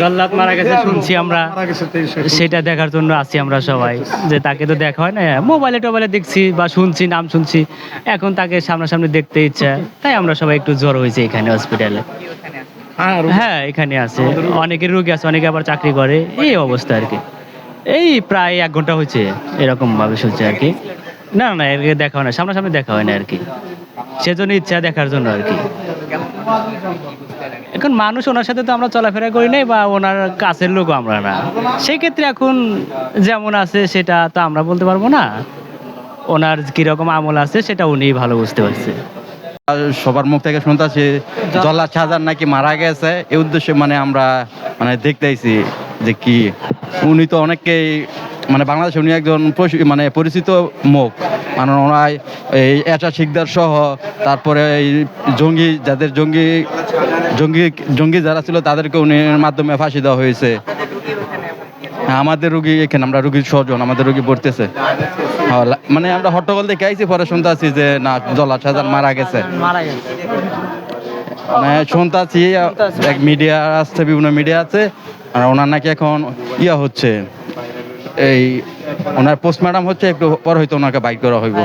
জল্লাদ মারা গেছে শুনছি আমরা। সেটা দেখার জন্য আছি আমরা সবাই যে তাকে তো দেখা হয় না। মোবাইলে টোবাইলে দেখছি বা শুনছি নাম শুনছি এখন তাকে সামনাসামনি দেখতে ইচ্ছা। তাই আমরা সবাই একটু জ্বর হয়েছে এখানে হসপিটালে হ্যাঁ হ্যাঁ এখানে আছে। অনেকের রোগী। আছে অনেকে আবার চাকরি করে। এই অবস্থা আর কি। এই প্রায় এক ঘণ্টা হয়েছে এরকম ভাবে শুনছে আর কি। না না এর দেখা হয় না সামনাসামনি দেখা হয় না আর কি। সেজন্য ইচ্ছা দেখার জন্য আর কি। এখন মানুষ ওনার সাথে তো আমরা চলাফেরা করি নাই বা ওনার কাছের লোক আমরা না। সেই ক্ষেত্রে এখন যেমন আছে সেটা তো আমরা বলতে পারব না। ওনার কীরকম আমল আছে সেটা উনি ভালো বুঝতে পারছে। সবার মুখ থেকে শুনতেছি জল্লাদ শাহজাহান নাকি মারা গেছে। এই উদ্দেশ্যে মানে আমরা মানে দেখতেছি যে কি। উনি তো অনেককেই মানে বাংলাদেশে উনি একজন মানে পরিচিত মুখ। মানে ওনার এই এচা শিকদার সহ, তারপরে এই জঙ্গি যাদের জঙ্গি জঙ্গি জঙ্গি যারা ছিল তাদেরকে উনি মাধ্যমে ফাঁসি দেওয়া হয়েছে। হ্যাঁ, আমাদের রুগী এখানে আমরা রুগীর স্বজন আমাদের রুগী পড়তেছে। হ্যাঁ, মানে আমরা হট্টগোল দেখে আইছি পরে শুনতে আছি যে না জলা সাজান মারা গেছে। মানে শুনতে এক মিডিয়া আসছে বিভিন্ন মিডিয়া আছে আর ওনার নাকি এখন ইয়া হচ্ছে এই ওনার পোস্টমার্টাম হচ্ছে একটু পর হয়তো ওনাকে বাইক করা হইব।